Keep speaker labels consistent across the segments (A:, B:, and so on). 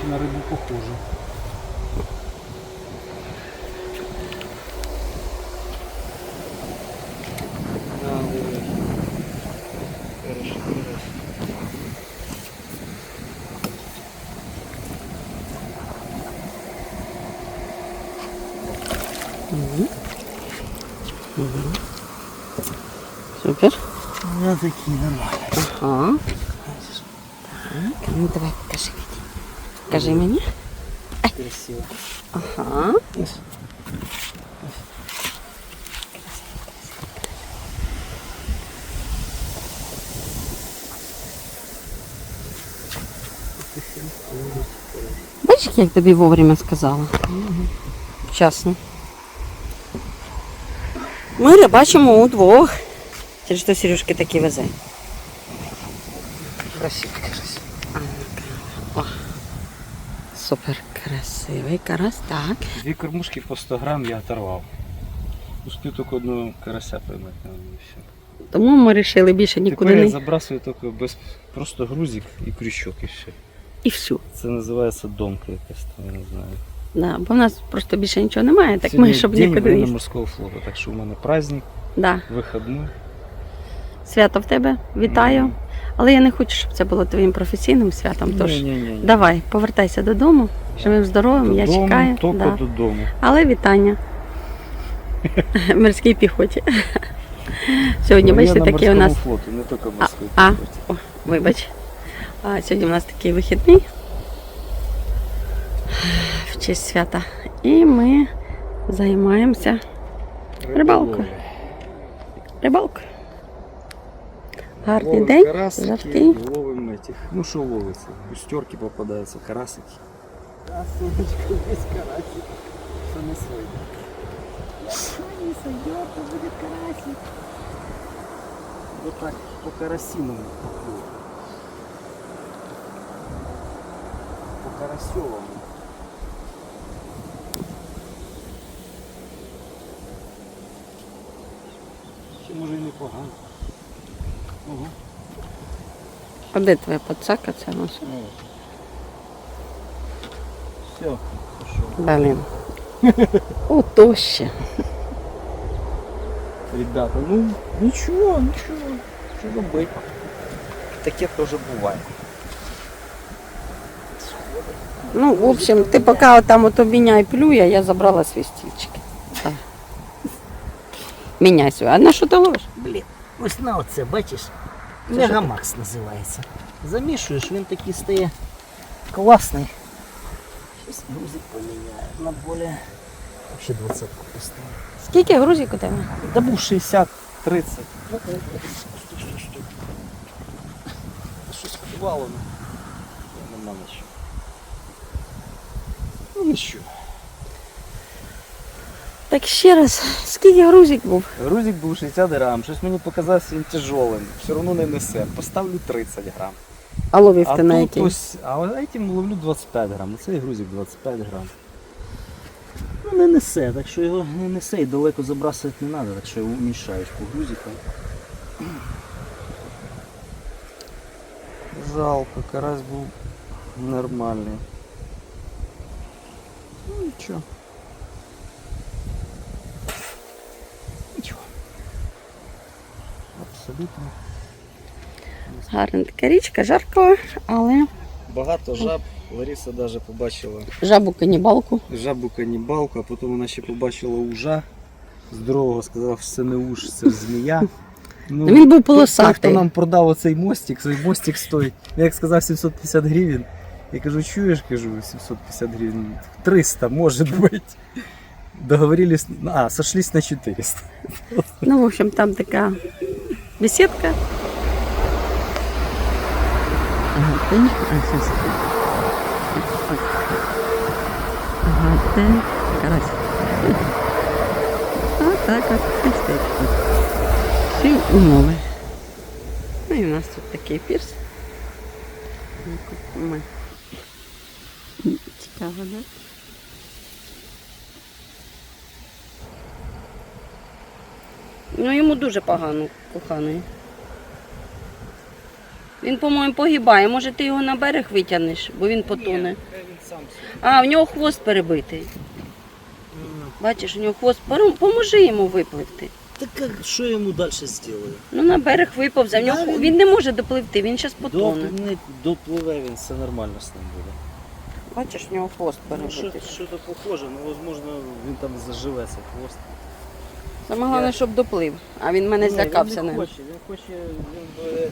A: Чи на рибу похоже.
B: Супер.
A: Ну такие нормально.
B: Ага. Ну давай покажи Покажи мені.
A: Красиво.
B: Ага. Бачиш, як тобі вовремя сказала? Вчасно. Ми рибачимо удвох. Через що Сережки такі везе.
A: Красиво, красиво.
B: О, супер красивий карась, так.
A: Дві кормушки по 100 грам я оторвав. Успів тільки одного карася поймати. ну.
B: Тому ми вирішили більше нікуди
A: Тепер я забрасую тільки без просто грузик і крючок і все.
B: І все.
A: Це називається домка якась там, я не знаю.
B: Да, бо в нас просто більше нічого немає, так
A: Сьогодні
B: ми щоб
A: день
B: нікуди не їсти.
A: морського флоту, так що у мене праздник,
B: Да.
A: вихідний.
B: Свято в тебе, вітаю. Але я не хочу, щоб це було твоїм професійним святом. Тож
A: ні, ні, ні.
B: давай, повертайся додому, живим здоровим, я
A: Додому,
B: чекаю.
A: Тільки
B: Да.
A: додому.
B: Але вітання. Морській піхоті. Сьогодні, бачите, такий у нас.
A: флоту, не тільки
B: а. О, вибач. А, сьогодні у нас такий вихідний в честь свята. І ми займаємося рибалкою. рибалкою. Гарний день, жаркий.
A: ловим этих. Ну що ловиться? Густерки попадаються, карасики. А сонечко, весь карасик. Що не сойде.
B: Не сойдет, будет карасик.
A: Вот так по карасиному поплыл. По карасевому. Ще може і непогано.
B: А де твоя подсака ця наша?
A: Все, пошел.
B: Блін. О, тоще.
A: Ребята, ну нічого, нічого. Що робити? Таке теж буває.
B: Ну, в общем, ти поки там от обміняй плює, я забрала свій стільчик. Так. Міняй свій. А на що ти ловиш?
C: Блін, ось на оце, бачиш? Мегамакс називається. Замішуєш, він такий стає класний. Щось грузик поміняє. На более. Вообще 20 поставив.
B: Скільки грузик у тебе?
C: Да був 60.
A: 30.
C: Щось впало.
A: Нема нічого. Ну нічого.
B: Так ще раз, скільки грузик був?
A: Грузик був 60 грам, щось мені показався він тяжелим. Все одно не несе. Поставлю 30 грам.
B: А ловив
A: А
B: ти на який?
A: ось, а ось этим ловлю 25 грам. Цей грузик 25 грам.
C: Ну не несе, так що його не несе і далеко забрасувати не треба, так що його умішають по грузикам.
A: Жалко, карась був нормальний. Ну. Нічого. Абсолютно.
B: Гарна така річка, жарко, але
A: Багато жаб. Лариса навіть побачила
B: жабу канібалку.
A: жабу канібалку, а потім вона ще побачила ужа. Здорового сказав, що це не уж, це змія. Ну,
B: Він був полосатий.
A: Хто нам продав оцей мостик, цей мостик стоїть. Я як сказав 750 гривень. Я кажу, чуєш, кажу, 750 гривень. 300, може бути. Договорились, а, сошлись на 400.
B: Ну, в общем, там така беседка. Ага, ти. А, щас. Ага, ти. Карась. А так от. і стоїть. Всі умови. Ну і у нас тут такий пірс. Ми. Цікаво, да? Ну йому дуже погано, коханий. Він, по-моєму, погибає. Може, ти його на берег витягнеш, бо він потоне. А, в нього хвост перебитий. Бачиш, у нього хвост. Поможи йому випливти.
A: Так що я йому далі зроблю?
B: Ну, на берег виповзе. В нього...
A: Да, він-
B: Він не може допливти, він зараз потоне.
A: Допливне, допливе він, все нормально з ним буде.
B: Бачиш, у нього хвост
A: Ну, що,
B: перебитий.
A: що то похоже, ну, можливо, він там заживеться хвост.
B: Саме головне, щоб доплив. А він мене злякався.
A: Він не хоче, він хоче, він би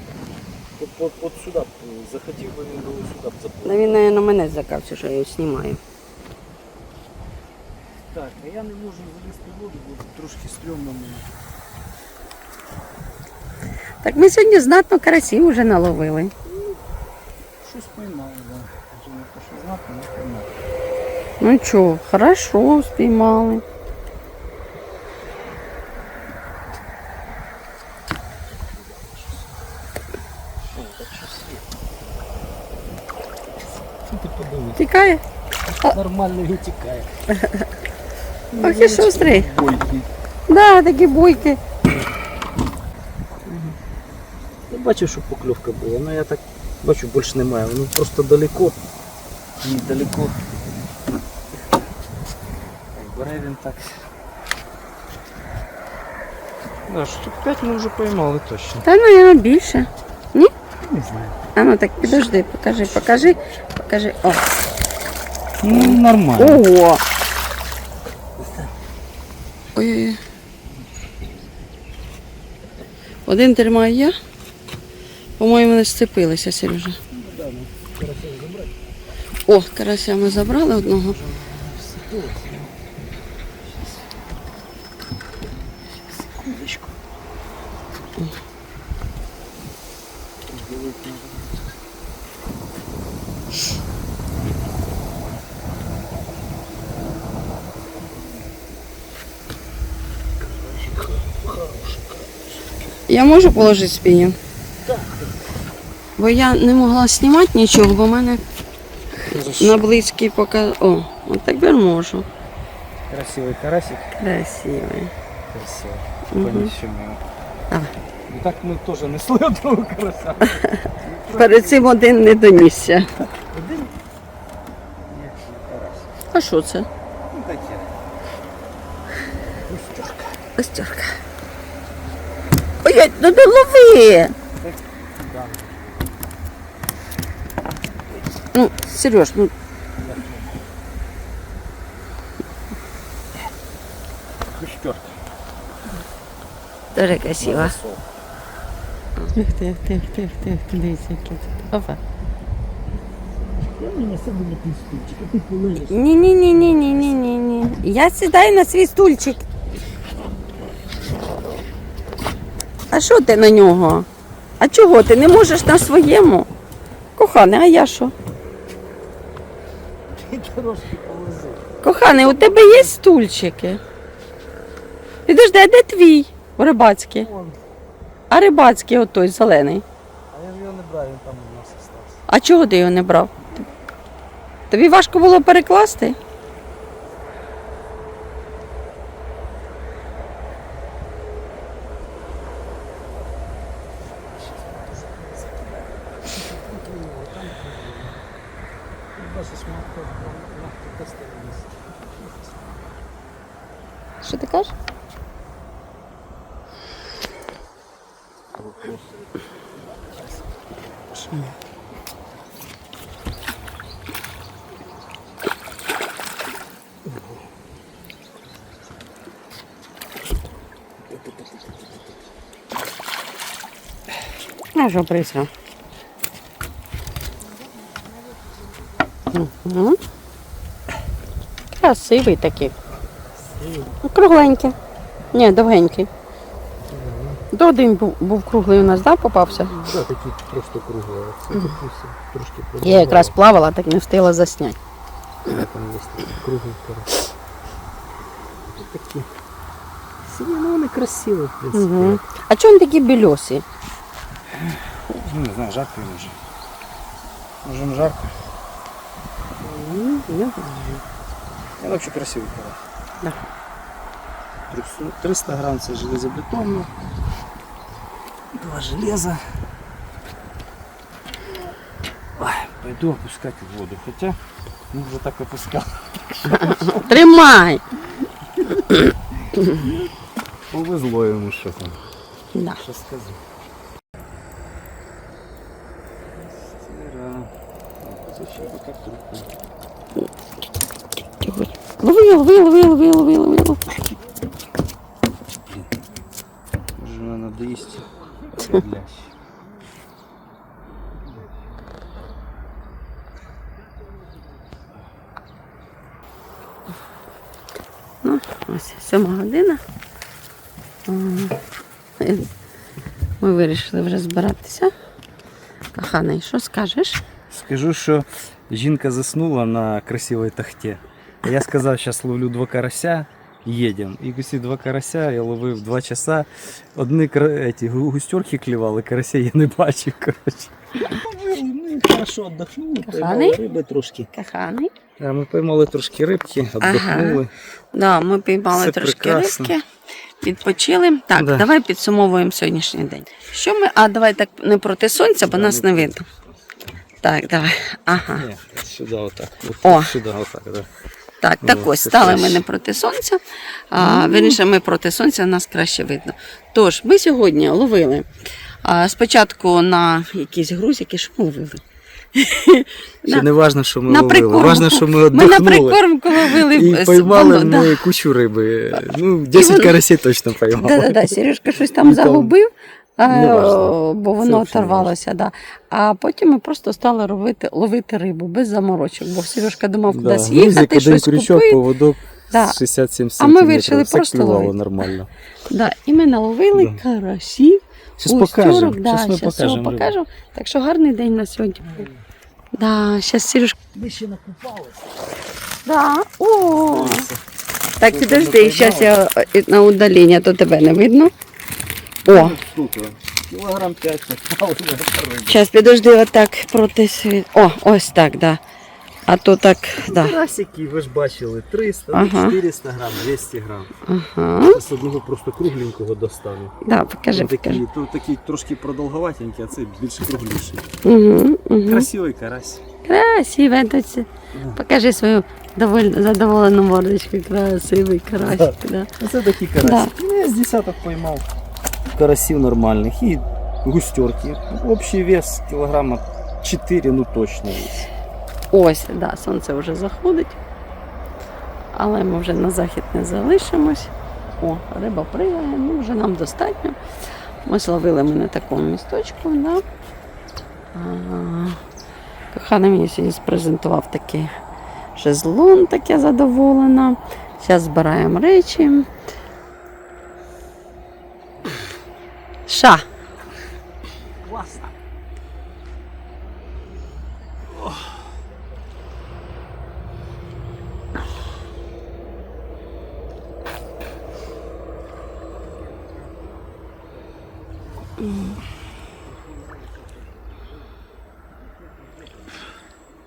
A: от, от, от сюди, б, захотів би він би от сюди б
B: Ну,
A: заплив.
B: він, мабуть, мене злякався, що я його знімаю.
A: Так, а я не можу залізти в воду, бо трошки стрьомно мені.
B: Так ми сьогодні знатно карасів вже наловили.
A: Щось поймали, да. Вже не поймав.
B: Ну що, хорошо спіймали.
A: Ну, Ти подивись,
B: Тікає?
A: нормально він тікає.
B: Ох і шустрий.
A: Бойкий.
B: Да, такі бойки.
A: Я бачив, що покльовка була, але я так бачу, більше немає. Воно просто далеко. І далеко. Бере він так. Да, штук 5 ми вже поймали точно.
B: Та ну я більше.
A: Не знаю.
B: А ну так підожди, покажи, покажи, Покажи. О.
A: Ну, нормально.
B: Ого. Ой-ой-ой. Один тримаю я. По-моєму, не зцепилися, Сережа. О, карася ми забрали одного. Я можу положити спінінг? Бо я не могла знімати нічого, бо в мене на близький показ. О, от тепер можу.
A: Красивый карасик.
B: Красивий.
A: Понесем его.
B: Давай.
A: Ну так мы тоже несли одного карася.
B: Перед цим один не донісся.
A: Один?
B: А що це?
A: Ну таке. Густюшка.
B: Костюрка. Ой, ну не лови!
A: Да.
B: Ну, Сереж, ну
A: Густюшка.
B: дуже красиво.
A: Засол.
B: Тих, тих, тих, тих, тих, дивіться, які тут. Опа.
A: Я не насаду на той стульчик, а ти полежиш.
B: Ні, ні, ні, ні, ні, ні, ні, ні. Я сідаю на свій стульчик. А що ти на нього? А чого ти не можеш на своєму? Коханий, а я що? Коханий, у тебе є стульчики? Підожди, а де твій? Рибацький. А рибацький отой зелений.
A: А я ж його не брав, він там у нас остався.
B: А чого ти його не брав? Тобі важко було перекласти?
A: Бачиш, ми тести
B: Що ти кажеш? А що прийшов? Угу. Красивий такий. Ну, Кругленький. Ні, довгенький. То один був, був круглий у нас, да, попався?
A: Да, такі просто круглі. а Це допустим, трошки
B: Я якраз плавала, так не встигла засняти.
A: Там є такі круглі. Такі. Сині, ну вони красиві, в принципі.
B: Угу. А чого вони такі більосі?
A: Ну, не знаю, жарко їм вже. Може їм жарко.
B: Ну,
A: Я взагалі красивий карась.
B: Да.
A: 300 300 грам це железобетонно. Два железа. пойду опускать в воду. Хотя, ну, уже так опускал.
B: Тримай!
A: Повезло ему что там.
B: Да.
A: Что скажу. Зачем как трудно?
B: Лови, лови, лови, лови, лови, лови, лови.
A: Надо есть.
B: Ну, ось сьома година. Ми вирішили вже збиратися. Коханий, що скажеш?
A: Скажу, що жінка заснула на красивій тахті. Я сказав, зараз ловлю два карася, їдемо. І ці два карася я ловив два часа. Одні гу- густерки клювали, карася я не бачив. Коротше.
C: Ну, хорошо отдохнули,
B: Коханий?
C: риби трошки.
B: Коханий.
A: А ми поймали трошки рибки, віддохнули.
B: Да, ми піймали
A: Все
B: трошки
A: прекрасно.
B: рибки, відпочили. Так,
A: Да.
B: давай підсумовуємо сьогоднішній день. Що ми. А давай так не проти сонця, бо
A: Да,
B: нас
A: не
B: не видно. Так, давай. Ага.
A: Ні, сюди отак. От,
B: О.
A: Сюди отак, да.
B: Так,
A: Ну,
B: так ось стали ми не проти сонця. А, Вірніше, ми проти сонця, нас краще видно. Тож, ми сьогодні ловили а, спочатку на якісь грузики, що ми ловили? На-
A: не важно, що ми
B: на
A: ловили.
B: прикормку.
A: Важно, що ми
B: Ми на прикормку ловили
A: І поймали
B: воно,
A: ми
B: да.
A: кучу риби. Ну, 10
B: воно-
A: карасей точно поймали.
B: Да, да, да. Сережка щось
A: Ну, там
B: загубив, а, бо воно оторвалося. Да. А потім ми просто стали робити, ловити рибу без заморочок, бо Сережка думав
A: Да,
B: кудись їхати,
A: один
B: щось
A: крючок,
B: купити.
A: поводок
B: Да.
A: 67
B: А ми вирішили
A: Все
B: просто ловити.
A: нормально.
B: Да. І ми наловили
A: Да.
B: карасів.
A: Покажемо.
B: Да,
A: ми
B: щас
A: покажемо. рибу.
B: Так що гарний день на сьогодні. Да, зараз Сережка.
C: Ми ще накупалися.
B: Да. О. Так, підожди, зараз я е, на удалення, то тебе не видно. О,
A: Кілограм 5 попали
B: зараз підожди отак проти світ. О, ось так, да. А то так, да.
A: Карасики, ви ж бачили, 300,
B: Ага.
A: 400 грам, 200 грам.
B: Ага.
A: З одного просто кругленького достану.
B: Да, покажи,
A: Він
B: покажи.
A: такий, то, такий трошки продовговатенький, а цей більш кругліший.
B: Угу, угу.
A: Красивий карась.
B: Красиве доці. Покажи свою доволь... задоволену мордочку. Красивий карасик. Да.
A: Оце такий карась. Ну, Я з десяток поймав. Карасів нормальних і густерки. Общий вес кілограма 4, ну точно є.
B: Ось, да, сонце вже заходить. Але ми вже на захід не залишимось. О, риба пригає, ну вже нам достатньо. Ми зловили ми на такому місточку. Да? А, коханий мені сьогодні спрезентував такий шезлон, так я задоволена. Зараз збираємо речі. 是
C: 啊